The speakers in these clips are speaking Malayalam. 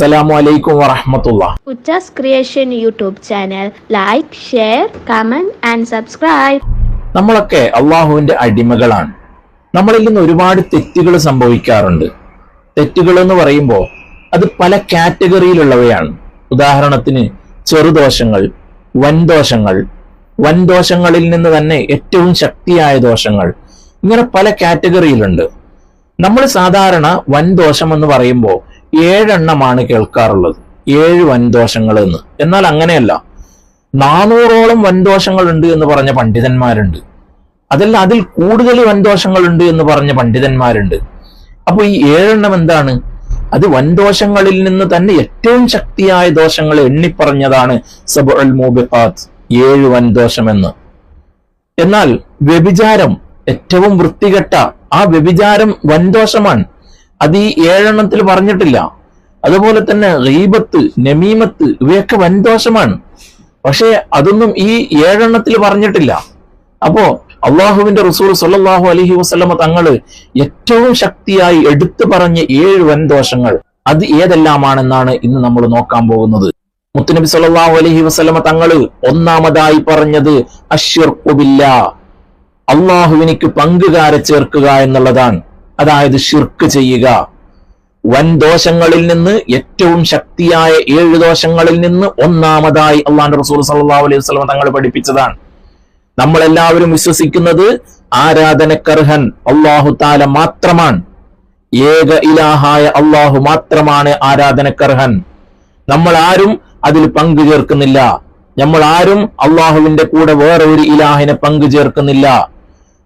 അസ്സലാമു അലൈക്കും വറഹമത്തുള്ള. Creation YouTube channel. Like share comment and subscribe നമ്മളൊക്കെ അള്ളാഹുവിന്റെ അടിമകളാണ്. നമ്മളിൽ നിന്ന് ഒരുപാട് തെറ്റുകൾ സംഭവിക്കാറുണ്ട്. തെറ്റുകൾ എന്ന് പറയുമ്പോൾ അത് പല കാറ്റഗറിയിലുള്ളവയാണ്. ഉദാഹരണത്തിന് ചെറുദോഷങ്ങൾ വൻദോഷങ്ങൾ വൻദോഷങ്ങളിൽ നിന്ന് തന്നെ ഏറ്റവും ശക്തിയായ ദോഷങ്ങൾ ഇങ്ങനെ പല കാറ്റഗറിയിലുണ്ട്. നമ്മൾ സാധാരണ വൻദോഷം എന്ന് പറയുമ്പോൾ ഏഴെണ്ണമാണ് കേൾക്കാറുള്ളത്. ഏഴ് വൻദോഷങ്ങൾ എന്ന് എന്നാൽ അങ്ങനെയല്ല. നാനൂറോളം വൻദോഷങ്ങളുണ്ട് എന്ന് പറഞ്ഞ പണ്ഡിതന്മാരുണ്ട്. അതിൽ അതിൽ കൂടുതൽ വൻദോഷങ്ങളുണ്ട് എന്ന് പറഞ്ഞ പണ്ഡിതന്മാരുണ്ട്. അപ്പോൾ ഈ ഏഴെണ്ണം എന്താണ്? അത് വൻദോഷങ്ങളിൽ നിന്ന് തന്നെ ഏറ്റവും ശക്തിയായ ദോഷങ്ങൾ എണ്ണിപ്പറഞ്ഞതാണ് സബുൽ മൂബിഖാത്ത് ഏഴ് വൻദോഷമെന്ന്. എന്നാൽ വ്യഭിചാരം ഏറ്റവും വൃത്തികെട്ട ആ വ്യഭിചാരം വൻദോഷമാണ്. അത് ഈ ഏഴെണ്ണത്തിൽ പറഞ്ഞിട്ടില്ല. അതുപോലെ തന്നെ റീബത്ത് നമീമത്ത് ഇവയൊക്കെ വൻദോഷമാണ്. പക്ഷേ അതൊന്നും ഈ ഏഴെണ്ണത്തിൽ പറഞ്ഞിട്ടില്ല. അപ്പോ അള്ളാഹുവിന്റെ റസൂൽ സല്ലാഹു അലഹി വസ്ലമ തങ്ങൾ ഏറ്റവും ശക്തിയായി എടുത്തു പറഞ്ഞ ഏഴ് വൻദോഷങ്ങൾ അത് ഏതെല്ലാമാണെന്നാണ് ഇന്ന് നമ്മൾ നോക്കാൻ പോകുന്നത്. മുത്തുനബി സല്ലല്ലാഹു അലഹി വസ്ലമ തങ്ങൾ ഒന്നാമതായി പറഞ്ഞത് അഷിർക്കുബില്ല അള്ളാഹുവിനിക്ക് പങ്കുകാരെ ചേർക്കുക എന്നുള്ളതാണ്. അതായത് ഷിർക്ക് ചെയ്യുക. വൻ ദോഷങ്ങളിൽ നിന്ന് ഏറ്റവും ശക്തിയായ ഏഴ് ദോഷങ്ങളിൽ നിന്ന് ഒന്നാമതായി അള്ളാഹു റസൂൽ സല്ലല്ലാഹു അലൈഹി വസല്ലമ തങ്ങൾ പഠിപ്പിച്ചതാണ്. നമ്മളെല്ലാവരും വിശ്വസിക്കുന്നത് ആരാധനക്കർഹൻ അള്ളാഹു താല മാത്രമാണ്. ഏക ഇലാഹായ അള്ളാഹു മാത്രമാണ് ആരാധനക്കർഹൻ. നമ്മൾ ആരും അതിൽ പങ്കു ചേർക്കുന്നില്ല. നമ്മൾ ആരും അള്ളാഹുവിന്റെ കൂടെ വേറെ ഒരു ഇലാഹിനെ പങ്കു ചേർക്കുന്നില്ല.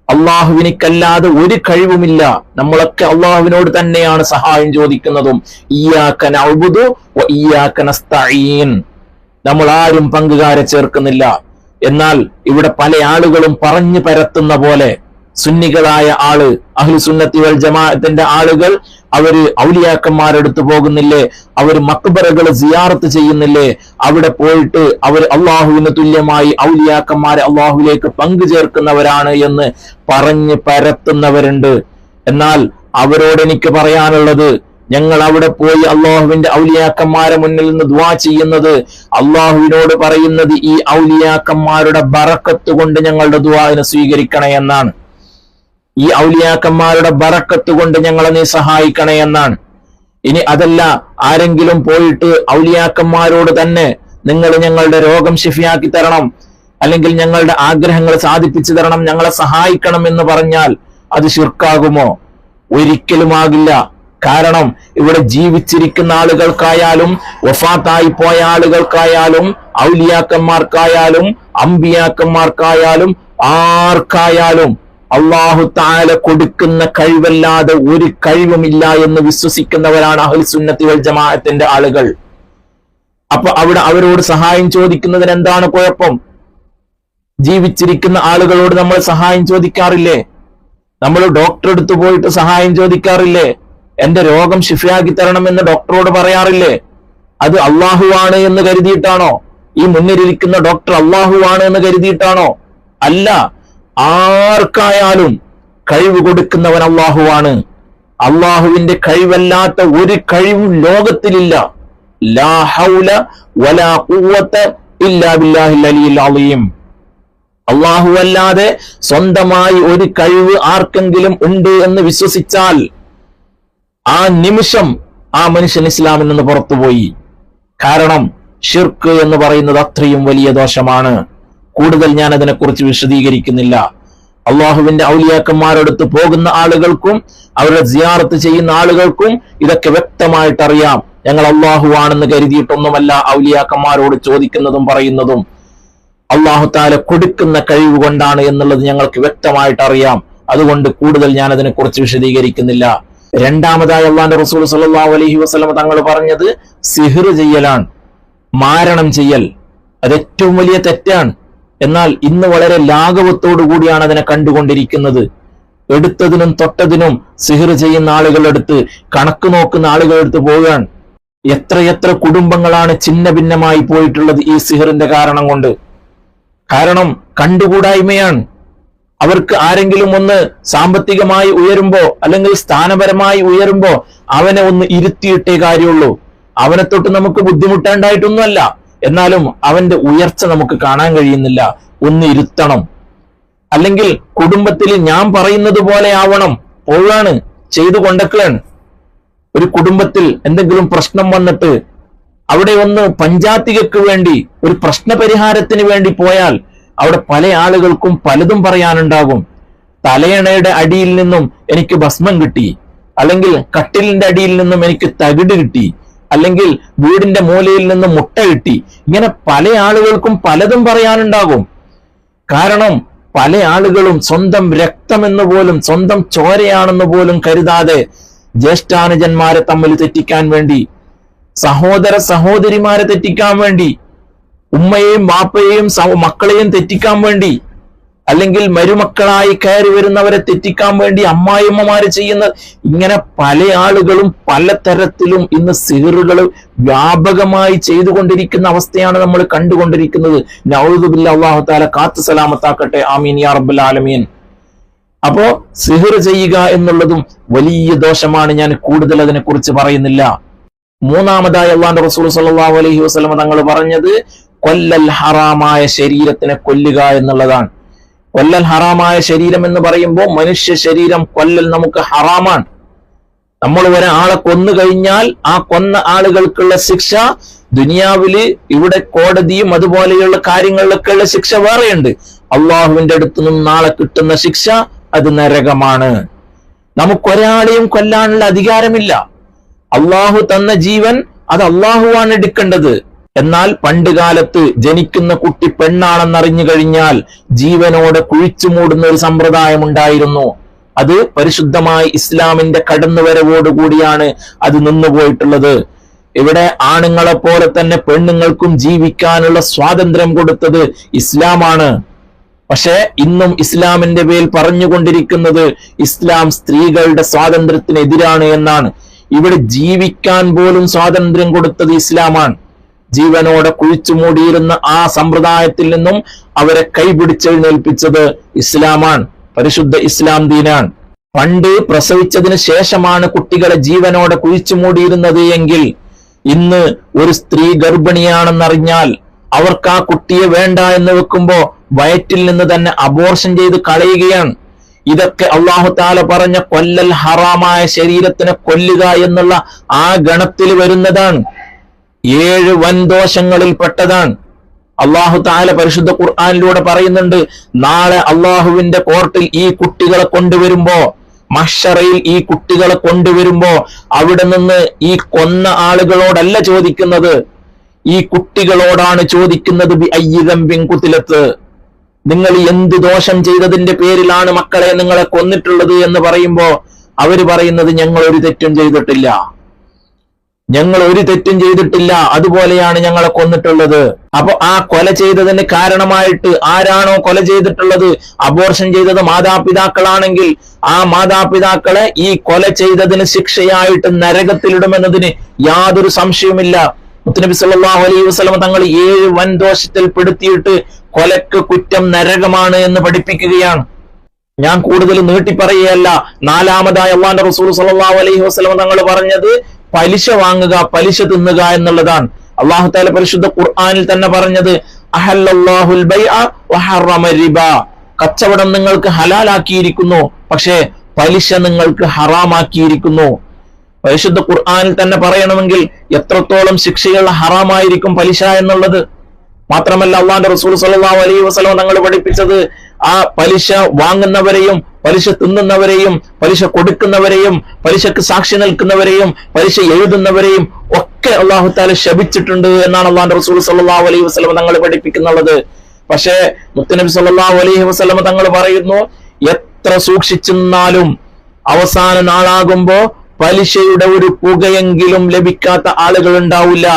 അള്ളാഹുവിനിക്കല്ലാതെ ഒരു കഴിവുമില്ല. നമ്മളൊക്കെ അള്ളാഹുവിനോട് തന്നെയാണ് സഹായം ചോദിക്കുന്നതും. ഇയ്യാക്കൻ അഴുബുദു നമ്മൾ ആരും പങ്കുകാരെ ചേർക്കുന്നില്ല. എന്നാൽ ഇവിടെ പല ആളുകളും പറഞ്ഞു പരത്തുന്ന പോലെ സുന്നികളായ ആൾ അഹ്ലു സുന്നത്തി വൽ ജമാഅത്തിന്റെ ആളുകൾ അവർ ഔലിയാക്കന്മാരെടുത്ത് പോകുന്നില്ലേ? അവർ മക്ബറകൾ സിയാറത്ത് ചെയ്യുന്നില്ലേ? അവിടെ പോയിട്ട് അവർ അള്ളാഹുവിന് തുല്യമായി ഔലിയാക്കന്മാരെ അള്ളാഹുവിലേക്ക് പങ്കു ചേർക്കുന്നവരാണ് എന്ന് പറഞ്ഞ് പരത്തുന്നവരുണ്ട്. എന്നാൽ അവരോട് എനിക്ക് പറയാനുള്ളത് ഞങ്ങൾ അവിടെ പോയി അള്ളാഹുവിന്റെ ഔലിയാക്കന്മാരെ മുന്നിൽ നിന്ന് ദ്വാ ചെയ്യുന്നത് അള്ളാഹുവിനോട് പറയുന്നത് ഈ ഔലിയാക്കന്മാരുടെ ബറക്കത്ത് കൊണ്ട് ഞങ്ങളുടെ ദ്വാവിനെ സ്വീകരിക്കണേ എന്നാണ്. ഈ ഔലിയാക്കന്മാരുടെ ബറക്കത്ത് കൊണ്ട് ഞങ്ങളെ നീ സഹായിക്കണേ എന്നാണ്. ഇനി അതല്ല ആരെങ്കിലും പോയിട്ട് ഔലിയാക്കന്മാരോട് തന്നെ നിങ്ങൾ ഞങ്ങളുടെ രോഗം ശിഫിയാക്കി തരണം അല്ലെങ്കിൽ ഞങ്ങളുടെ ആഗ്രഹങ്ങൾ സാധിപ്പിച്ചു തരണം ഞങ്ങളെ സഹായിക്കണം എന്ന് പറഞ്ഞാൽ അത് ശിർക്കാകുമോ? ഒരിക്കലുമാകില്ല കാരണം ഇവിടെ ജീവിച്ചിരിക്കുന്ന ആളുകൾക്കായാലും വഫാത്തായി പോയ ആളുകൾക്കായാലും ഔലിയാക്കന്മാർക്കായാലും അമ്പിയാക്കന്മാർക്കായാലും ആർക്കായാലും അള്ളാഹു താല കൊടുക്കുന്ന കഴിവല്ലാതെ ഒരു കഴിവുമില്ല എന്ന് വിശ്വസിക്കുന്നവരാണ് അഹുൽ സുന്നത്തി വൽ ജമാഅത്തിന്റെ ആളുകൾ. അപ്പൊ അവിടെ അവരോട് സഹായം ചോദിക്കുന്നതിന് എന്താണ് കുഴപ്പം? ജീവിച്ചിരിക്കുന്ന ആളുകളോട് നമ്മൾ സഹായം ചോദിക്കാറില്ലേ? നമ്മൾ ഡോക്ടറെ അടുത്ത് പോയിട്ട് സഹായം ചോദിക്കാറില്ലേ? എന്റെ രോഗം ശിഫയാക്കി എന്ന് ഡോക്ടറോട് പറയാറില്ലേ? അത് അള്ളാഹുവാണ് എന്ന് കരുതിയിട്ടാണോ? ഈ മുന്നിലിരിക്കുന്ന ഡോക്ടർ അള്ളാഹുവാണ് എന്ന് കരുതിയിട്ടാണോ? അല്ല ആർക്കായാലും കഴിവ് കൊടുക്കുന്നവൻ അള്ളാഹുവാണ് അള്ളാഹുവിന്റെ കഴിവല്ലാത്ത ഒരു കഴിവും ലോകത്തിലില്ല. ലാ ഹൗല വലാ ഖുവത ഇല്ലാ അള്ളാഹു അല്ലാതെ സ്വന്തമായി ഒരു കഴിവ് ആർക്കെങ്കിലും ഉണ്ട് എന്ന് വിശ്വസിച്ചാൽ ആ നിമിഷം ആ മനുഷ്യൻ ഇസ്ലാമിൽ നിന്ന് പുറത്തുപോയി. കാരണം ഷിർക്ക് എന്ന് പറയുന്നത് അത്രയും വലിയ ദോഷമാണ്. കൂടുതൽ ഞാൻ അതിനെക്കുറിച്ച് വിശദീകരിക്കുന്നില്ല. അള്ളാഹുവിന്റെ ഔലിയാക്കന്മാരടുത്ത് പോകുന്ന ആളുകൾക്കും അവരുടെ സിയാറത്ത് ചെയ്യുന്ന ആളുകൾക്കും ഇതൊക്കെ വ്യക്തമായിട്ട് അറിയാം ഞങ്ങൾ അള്ളാഹു ആണെന്ന് കരുതിയിട്ടൊന്നുമല്ല ഔലിയാക്കന്മാരോട് ചോദിക്കുന്നതും പറയുന്നതും. അള്ളാഹു താല കൊടുക്കുന്ന കഴിവ് കൊണ്ടാണ് എന്നുള്ളത് ഞങ്ങൾക്ക് വ്യക്തമായിട്ട് അറിയാം അതുകൊണ്ട് കൂടുതൽ ഞാൻ അതിനെക്കുറിച്ച് വിശദീകരിക്കുന്നില്ല. രണ്ടാമതായി അള്ളാന്റെ റസൂൽ സല്ലല്ലാഹു അലഹി വസല്ലം തങ്ങൾ പറഞ്ഞത് സിഹിർ ചെയ്യലാണ് മാരണം ചെയ്യൽ. അത് ഏറ്റവും വലിയ തെറ്റാണ്. എന്നാൽ ഇന്ന് വളരെ ലാഘവത്തോടു കൂടിയാണ് അതിനെ കണ്ടുകൊണ്ടിരിക്കുന്നത്. എടുത്തതിനും തൊട്ടതിനും സിഹിർ ചെയ്യുന്ന ആളുകളെടുത്ത് കണക്ക് നോക്കുന്ന ആളുകളെടുത്ത് പോകാൻ എത്രയെത്ര കുടുംബങ്ങളാണ് ചിന്ന ഭിന്നമായി പോയിട്ടുള്ളത് ഈ സിഹിറിന്റെ കാരണം കൊണ്ട്. കാരണം കണ്ടുകൂടായ്മയാണ്. അവർക്ക് ആരെങ്കിലും ഒന്ന് സാമ്പത്തികമായി ഉയരുമ്പോ അല്ലെങ്കിൽ സ്ഥാനപരമായി ഉയരുമ്പോ അവനെ ഒന്ന് ഇരുത്തിയിട്ടേ കാര്യമുള്ളൂ. അവനെ തൊട്ട് നമുക്ക് ബുദ്ധിമുട്ടേണ്ടായിട്ടൊന്നുമല്ല. എന്നാലും അവന്റെ ഉയർച്ച നമുക്ക് കാണാൻ കഴിയുന്നില്ല. ഒന്ന് ഇരുത്തണം. അല്ലെങ്കിൽ കുടുംബത്തിൽ ഞാൻ പറയുന്നത് പോലെ ആവണം. പോവാണ് ചെയ്തു കൊണ്ടൊക്കെയാണ് ഒരു കുടുംബത്തിൽ എന്തെങ്കിലും പ്രശ്നം വന്നിട്ട് അവിടെ ഒന്ന് പഞ്ചാത്തികക്ക് വേണ്ടി ഒരു പ്രശ്ന പരിഹാരത്തിന് വേണ്ടി പോയാൽ അവിടെ പല ആളുകൾക്കും പലതും പറയാനുണ്ടാകും. തലയണയുടെ അടിയിൽ നിന്നും എനിക്ക് ഭസ്മം കിട്ടി. അല്ലെങ്കിൽ കട്ടിലിന്റെ അടിയിൽ നിന്നും എനിക്ക് തകിട് കിട്ടി. അല്ലെങ്കിൽ വീടിന്റെ മൂലയിൽ നിന്ന് മുട്ടയിട്ടി ഇങ്ങനെ പല ആളുകൾക്കും പലതും പറയാനുണ്ടാകും. കാരണം പല ആളുകളും സ്വന്തം രക്തമെന്ന് പോലും സ്വന്തം ചോരയാണെന്ന് പോലും കരുതാതെ ജ്യേഷ്ഠാനുജന്മാരെ തമ്മിൽ തെറ്റിക്കാൻ വേണ്ടി സഹോദര സഹോദരിമാരെ തെറ്റിക്കാൻ വേണ്ടി ഉമ്മയെയും വാപ്പയെയും മക്കളെയും തെറ്റിക്കാൻ വേണ്ടി അല്ലെങ്കിൽ മരുമക്കളായി കയറി വരുന്നവരെ തെറ്റിക്കാൻ വേണ്ടി അമ്മായിമ്മമാര് ചെയ്യുന്ന ഇങ്ങനെ പല ആളുകളും പല തരത്തിലും ഇന്ന് സിഹറുകൾ വ്യാപകമായി ചെയ്തുകൊണ്ടിരിക്കുന്ന അവസ്ഥയാണ് നമ്മൾ കണ്ടുകൊണ്ടിരിക്കുന്നത്. നൗദുബില്ല അള്ളാഹു താല കാത്തു സലാമത്താക്കട്ടെ. ആമീൻ യാ റബ്ബുൽ ആലമീൻ. അപ്പോ സിഹർ ചെയ്യുക എന്നുള്ളതും വലിയ ദോഷമാണ്. ഞാൻ കൂടുതൽ അതിനെ കുറിച്ച് പറയുന്നില്ല. മൂന്നാമതായി അള്ളാന്റെ റസൂൽ സല്ലല്ലാഹു അലൈഹി വസ്ലമ തങ്ങൾ പറഞ്ഞത് കൊല്ലൽ ഹറാമായ ശരീരത്തിനെ കൊല്ലുക എന്നുള്ളതാണ്. കൊല്ലൽ ഹറാമായ ശരീരം എന്ന് പറയുമ്പോൾ മനുഷ്യ ശരീരം കൊല്ലൽ നമുക്ക് ഹറാമാണ്. നമ്മൾ ഒരാളെ കൊന്നു കഴിഞ്ഞാൽ ആ കൊന്ന ആളുകൾക്കുള്ള ശിക്ഷ ദുനിയാവിൽ ഇവിടെ കോടതിയും അതുപോലെയുള്ള കാര്യങ്ങളിലൊക്കെയുള്ള ശിക്ഷ വേറെയുണ്ട്. അള്ളാഹുവിന്റെ അടുത്ത് നിന്നും നാളെ കിട്ടുന്ന ശിക്ഷ അത് നരകമാണ്. നമുക്കൊരാളെയും കൊല്ലാനുള്ള അധികാരമില്ല. അള്ളാഹു തന്ന ജീവൻ അത് അള്ളാഹുവാണ് എടുക്കേണ്ടത്. എന്നാൽ പണ്ട് കാലത്ത് ജനിക്കുന്ന കുട്ടി പെണ്ണാണെന്നറിഞ്ഞു കഴിഞ്ഞാൽ ജീവനോടെ കുഴിച്ചു മൂടുന്ന ഒരു സമ്പ്രദായം ഉണ്ടായിരുന്നു. അത് പരിശുദ്ധമായി ഇസ്ലാമിന്റെ കടന്നുവരവോടുകൂടിയാണ് അത് നിന്നുപോയിട്ടുള്ളത്. ഇവിടെ ആണുങ്ങളെ പോലെ തന്നെ പെണ്ണുങ്ങൾക്കും ജീവിക്കാനുള്ള സ്വാതന്ത്ര്യം കൊടുത്തത് ഇസ്ലാമാണ്. പക്ഷേ ഇന്നും ഇസ്ലാമിന്റെ പേരിൽ പറഞ്ഞുകൊണ്ടിരിക്കുന്നത് ഇസ്ലാം സ്ത്രീകളുടെ സ്വാതന്ത്ര്യത്തിനെതിരാണ് എന്നാണ്. ഇവിടെ ജീവിക്കാൻ പോലും സ്വാതന്ത്ര്യം കൊടുത്തത് ഇസ്ലാമാണ്. ജീവനോടെ കുഴിച്ചു മൂടിയിരുന്ന ആ സമ്പ്രദായത്തിൽ നിന്നും അവരെ കൈപിടിച്ചെഴുന്നേൽപ്പിച്ചത് ഇസ്ലാമാണ് പരിശുദ്ധ ഇസ്ലാം ദീനാണ്. പണ്ട് പ്രസവിച്ചതിന് ശേഷമാണ് കുട്ടികളെ ജീവനോടെ കുഴിച്ചു മൂടിയിരുന്നത് എങ്കിൽ ഇന്ന് ഒരു സ്ത്രീ ഗർഭിണിയാണെന്നറിഞ്ഞാൽ അവർക്ക് ആ കുട്ടിയെ വേണ്ട എന്ന് വെക്കുമ്പോ വയറ്റിൽ നിന്ന് തന്നെ അബോർഷൻ ചെയ്ത് കളയുകയാണ്. ഇതൊക്കെ അള്ളാഹു താല പറഞ്ഞ കൊല്ലൽ ഹറാമായ ശരീരത്തിനെ കൊല്ലുക എന്നുള്ള ആ ഗണത്തിൽ വരുന്നതാണ്. ഏഴ് വൻ ദോഷങ്ങളിൽ പെട്ടതാണ്. അള്ളാഹു താല പരിശുദ്ധ ഖുർആാനിലൂടെ പറയുന്നുണ്ട് നാളെ അള്ളാഹുവിന്റെ കോർട്ടിൽ ഈ കുട്ടികളെ കൊണ്ടുവരുമ്പോ മഷറയിൽ ഈ കുട്ടികളെ കൊണ്ടുവരുമ്പോ അവിടെ നിന്ന് ഈ കൊന്ന ആളുകളോടല്ല ചോദിക്കുന്നത്. ഈ കുട്ടികളോടാണ് ചോദിക്കുന്നത് ബി കുത്തിലത്ത് നിങ്ങൾ എന്ത് ദോഷം ചെയ്തതിന്റെ പേരിലാണ് മക്കളെ നിങ്ങളെ കൊന്നിട്ടുള്ളത് എന്ന് പറയുമ്പോ അവർ പറയുന്നത് ഞങ്ങൾ ഒരു തെറ്റും ചെയ്തിട്ടില്ല. ഞങ്ങൾ ഒരു തെറ്റും ചെയ്തിട്ടില്ല. അതുപോലെയാണ് ഞങ്ങളെ കൊന്നിട്ടുള്ളത്. അപ്പൊ ആ കൊല ചെയ്തതിന് കാരണമായിട്ട് ആരാണോ കൊല ചെയ്തിട്ടുള്ളത്? അബോർഷൻ ചെയ്തത് മാതാപിതാക്കളാണെങ്കിൽ ആ മാതാപിതാക്കളെ ഈ കൊല ചെയ്തതിന് ശിക്ഷയായിട്ട് നരകത്തിലിടുമെന്നതിന് യാതൊരു സംശയവുമില്ല. മുത്തനബി സല്ലാഹു അലൈഹി വസല്ലം തങ്ങൾ ഏഴ് വൻദോഷത്തിൽ പെടുത്തിയിട്ട് കൊലക്ക് കുറ്റം നരകമാണ് എന്ന് പഠിപ്പിക്കുകയാണ്. ഞാൻ കൂടുതൽ നീട്ടി പറയുകയല്ല നാലാമതായി അള്ളാന്റെ റസൂൽ സല്ലല്ലാഹു അലൈഹി വസല്ലം തങ്ങൾ പറഞ്ഞത് പലിശ വാങ്ങുക പലിശ തിന്നുക എന്നുള്ളതാണ്. അള്ളാഹു താല പരിശുദ്ധ ഖുർആാനിൽ തന്നെ പറഞ്ഞത് കച്ചവടം നിങ്ങൾക്ക് ഹലാലാക്കിയിരിക്കുന്നു പക്ഷേ പലിശ നിങ്ങൾക്ക് ഹറാമാക്കിയിരിക്കുന്നു. പരിശുദ്ധ ഖുർആാനിൽ തന്നെ പറയണമെങ്കിൽ എത്രത്തോളം ശിക്ഷകൾ ഹറാമായിരിക്കും പലിശ എന്നുള്ളത്? മാത്രമല്ല അള്ളാന്റെ റസൂൽ സല്ലാ അലൈഹി വസല്ലം തങ്ങൾ പഠിപ്പിച്ചത് ആ പലിശ വാങ്ങുന്നവരെയും പലിശ തിന്നുന്നവരെയും പലിശ കൊടുക്കുന്നവരെയും പലിശക്ക് സാക്ഷി നിൽക്കുന്നവരെയും പലിശ എഴുതുന്നവരെയും ഒക്കെ അള്ളാഹു താല ശപിച്ചിട്ടുണ്ട് എന്നാണ് അള്ളാഹു റസൂൽ സല്ലല്ലാഹു അലൈഹി വസ്ലമ തങ്ങൾ പഠിപ്പിക്കുന്നുള്ളത് പക്ഷേ മുത്തനബി സല്ലല്ലാഹു അലൈഹി വസ്ലമ തങ്ങൾ പറയുന്നു എത്ര സൂക്ഷിച്ചെന്നാലും അവസാന നാളാകുമ്പോ പലിശയുടെ ഒരു പുകയെങ്കിലും ലഭിക്കാത്ത ആളുകൾ ഉണ്ടാവില്ല.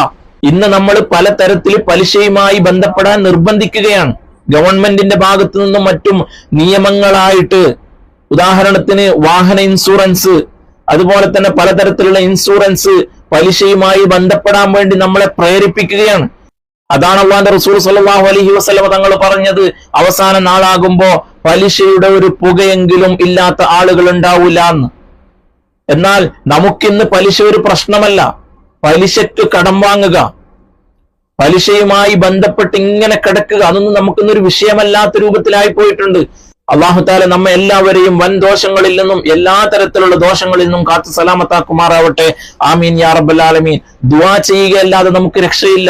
ഇന്ന് നമ്മൾ പലതരത്തിൽ പലിശയുമായി ബന്ധപ്പെടാൻ നിർബന്ധിക്കുകയാണ്. ഗവൺമെന്റിന്റെ ഭാഗത്തു നിന്നും മറ്റും നിയമങ്ങളായിട്ട് ഉദാഹരണത്തിന് വാഹന ഇൻഷുറൻസ് അതുപോലെ തന്നെ പലതരത്തിലുള്ള ഇൻഷുറൻസ് പലിശയുമായി ബന്ധപ്പെടാൻ വേണ്ടി നമ്മളെ പ്രേരിപ്പിക്കുകയാണ്. അതാണ് അള്ളാന്റെ റസൂൽ സല്ലല്ലാഹു അലഹി വസ്ലമ തങ്ങൾ പറഞ്ഞത്. അവസാന നാളാകുമ്പോ പലിശയുടെ ഒരു പുകയെങ്കിലും ഇല്ലാത്ത ആളുകൾ ഉണ്ടാവില്ല എന്ന്. എന്നാൽ നമുക്കിന്ന് പലിശ ഒരു പ്രശ്നമല്ല. പലിശക്ക് കടം വാങ്ങുക. പലിശയുമായി ബന്ധപ്പെട്ട് ഇങ്ങനെ കിടക്കുക അതൊന്നും നമുക്കൊന്നൊരു വിഷയമല്ലാത്ത രൂപത്തിലായി പോയിട്ടുണ്ട്. അള്ളാഹു താല നമ്മെ എല്ലാവരെയും വൻ ദോഷങ്ങളിൽ നിന്നും എല്ലാ തരത്തിലുള്ള ദോഷങ്ങളിൽ നിന്നും കാത്തു സലാമത്താക്കുമാറാവട്ടെ. ആമീൻ യാ റബ്ബൽ ആലമീൻ. ദുആ ചെയ്യുകയല്ലാതെ നമുക്ക് രക്ഷയില്ല.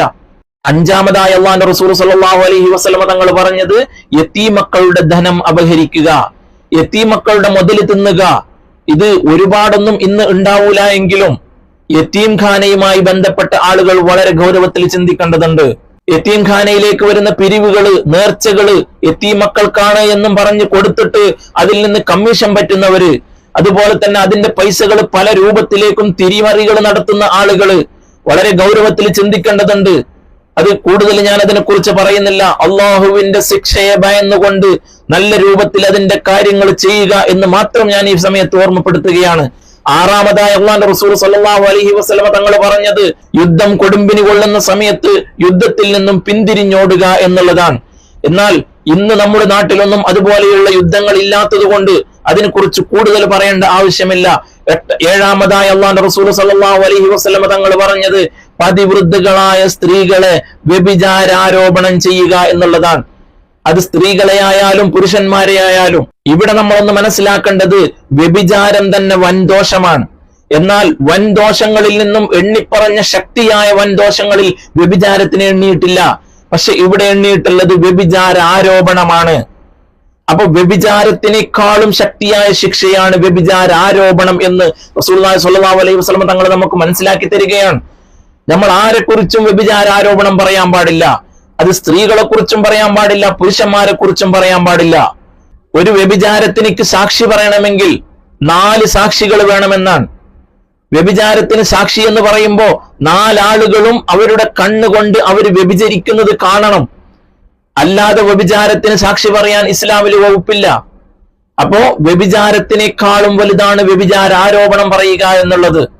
അഞ്ചാമതായി അള്ളാന്റെ റസൂൽ സല്ലാഹു അലൈഹി വസ്ലമ തങ്ങൾ പറഞ്ഞത് യത്തീമക്കളുടെ ധനം അപഹരിക്കുക. യത്തീമക്കളുടെ മുതൽ തിന്നുക. ഇത് ഒരുപാടൊന്നും ഇന്ന് ഉണ്ടാവൂല എങ്കിലും യത്തീം ഖാനയുമായി ബന്ധപ്പെട്ട ആളുകൾ വളരെ ഗൗരവത്തിൽ ചിന്തിക്കേണ്ടതുണ്ട്. യത്തീം ഖാനയിലേക്ക് വരുന്ന പിരിവുകൾ നേർച്ചകൾ യത്തീം മക്കൾക്കാണ് എന്നും പറഞ്ഞ് കൊടുത്തിട്ട് അതിൽ നിന്ന് കമ്മീഷൻ പറ്റുന്നവര്. അതുപോലെ തന്നെ അതിന്റെ പൈസകൾ പല രൂപത്തിലേക്കും തിരിമറികൾ നടത്തുന്ന ആളുകൾ വളരെ ഗൗരവത്തിൽ ചിന്തിക്കേണ്ടതുണ്ട്. അത് കൂടുതൽ ഞാൻ അതിനെ കുറിച്ച് പറയുന്നില്ല. അള്ളാഹുവിന്റെ ശിക്ഷയെ ഭയന്നുകൊണ്ട് നല്ല രൂപത്തിൽ അതിന്റെ കാര്യങ്ങൾ ചെയ്യുക എന്ന് മാത്രം ഞാൻ ഈ സമയത്ത് ഓർമ്മപ്പെടുത്തുകയാണ്. ആറാമതായ അള്ളാന്റെ റസൂൽ സല്ലല്ലാഹു അലൈഹി വസ്ലമ തങ്ങൾ പറഞ്ഞത് യുദ്ധം കൊടുമ്പിനി കൊള്ളുന്ന സമയത്ത് യുദ്ധത്തിൽ നിന്നും പിന്തിരിഞ്ഞോടുക എന്നുള്ളതാണ്. എന്നാൽ ഇന്ന് നമ്മുടെ നാട്ടിലൊന്നും അതുപോലെയുള്ള യുദ്ധങ്ങൾ ഇല്ലാത്തത് കൊണ്ട് അതിനെക്കുറിച്ച് കൂടുതൽ പറയേണ്ട ആവശ്യമില്ല. ഏഴാമതായി അള്ളാന്റെ റസൂൽ സല്ലല്ലാഹു അലഹി വസ്ലമ തങ്ങൾ പറഞ്ഞത് പതിവൃദ്ധകളായ സ്ത്രീകളെ വ്യഭിചാരാരോപണം ചെയ്യുക എന്നുള്ളതാണ്. അത് സ്ത്രീകളെ ആയാലും പുരുഷന്മാരെ ആയാലും ഇവിടെ നമ്മളൊന്ന് മനസ്സിലാക്കേണ്ടത് വ്യഭിചാരം തന്നെ വൻദോഷമാണ്. എന്നാൽ വൻദോഷങ്ങളിൽ നിന്നും എണ്ണിപ്പറഞ്ഞ ശക്തിയായ വൻദോഷങ്ങളിൽ വ്യഭിചാരത്തിന് എണ്ണിയിട്ടില്ല. പക്ഷെ ഇവിടെ എണ്ണിയിട്ടുള്ളത് വ്യഭിചാര ആരോപണമാണ്. അപ്പൊ വ്യഭിചാരത്തിനേക്കാളും ശക്തിയായ ശിക്ഷയാണ് വ്യഭിചാര ആരോപണം എന്ന് സ്വല്ലല്ലാഹു അലൈഹി വസല്ലം തങ്ങൾ നമുക്ക് മനസ്സിലാക്കി തരികയാണ്. നമ്മൾ ആരെക്കുറിച്ചും വ്യഭിചാര ആരോപണം പറയാൻ പാടില്ല. അത് സ്ത്രീകളെ കുറിച്ചും പറയാൻ പാടില്ല പുരുഷന്മാരെ കുറിച്ചും പറയാൻ പാടില്ല. ഒരു വ്യഭിചാരത്തിനിക്ക് സാക്ഷി പറയണമെങ്കിൽ നാല് സാക്ഷികൾ വേണമെന്നാണ്. വ്യഭിചാരത്തിന് സാക്ഷി എന്ന് പറയുമ്പോൾ നാലാളുകളും അവരുടെ കണ്ണുകൊണ്ട് അവർ വ്യഭിചരിക്കുന്നത് കാണണം. അല്ലാതെ വ്യഭിചാരത്തിന് സാക്ഷി പറയാൻ ഇസ്ലാമിൽ വകുപ്പില്ല. അപ്പോ വ്യഭിചാരത്തിനേക്കാളും വലുതാണ് വ്യഭിചാര ആരോപണം പറയുക എന്നുള്ളത്.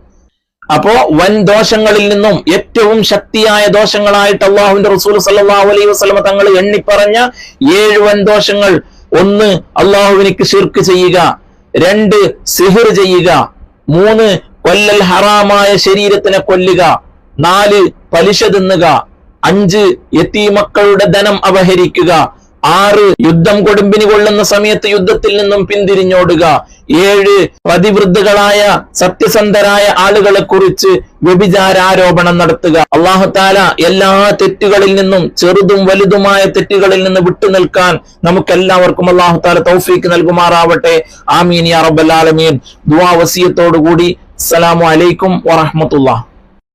അപ്പോ വൻ ദോഷങ്ങളിൽ നിന്നും ഏറ്റവും ശക്തിയായ ദോഷങ്ങളായിട്ട് അള്ളാഹുവിന്റെ റസൂൽ സല്ലാഹു അലൈഹി വസ്ലമ തങ്ങൾ എണ്ണിപ്പറഞ്ഞ ഏഴ് വൻ ദോഷങ്ങൾ. ഒന്ന് അള്ളാഹുവിനിക്ക് ഷിർക്ക് ചെയ്യുക. രണ്ട് സിഹിർ ചെയ്യുക. മൂന്ന് കൊല്ലൽ ഹറാമായ ശരീരത്തിനെ കൊല്ലുക. നാല് പലിശ തിന്നുക. അഞ്ച് യത്തീമക്കളുടെ ധനം അപഹരിക്കുക. ആറ് യുദ്ധം കൊടുമ്പിനി കൊള്ളുന്ന സമയത്ത് യുദ്ധത്തിൽ നിന്നും പിന്തിരിഞ്ഞോടുക. ഏഴ് പതിവൃദ്ധകളായ സത്യസന്ധരായ ആളുകളെ കുറിച്ച് വ്യഭിചാരാരോപണം നടത്തുക. അള്ളാഹുത്താല എല്ലാ തെറ്റുകളിൽ നിന്നും ചെറുതും വലുതുമായ തെറ്റുകളിൽ നിന്ന് വിട്ടുനിൽക്കാൻ നമുക്കെല്ലാവർക്കും അള്ളാഹുത്താല തൗഫീക്ക് നൽകുമാറാവട്ടെ. ആമീൻ യാ റബ്ബൽ ആലമീൻ. ദുആ വസിയത്തോടു കൂടി അസ്സലാമു അലൈക്കും വറഹ്മത്തുള്ളാഹി.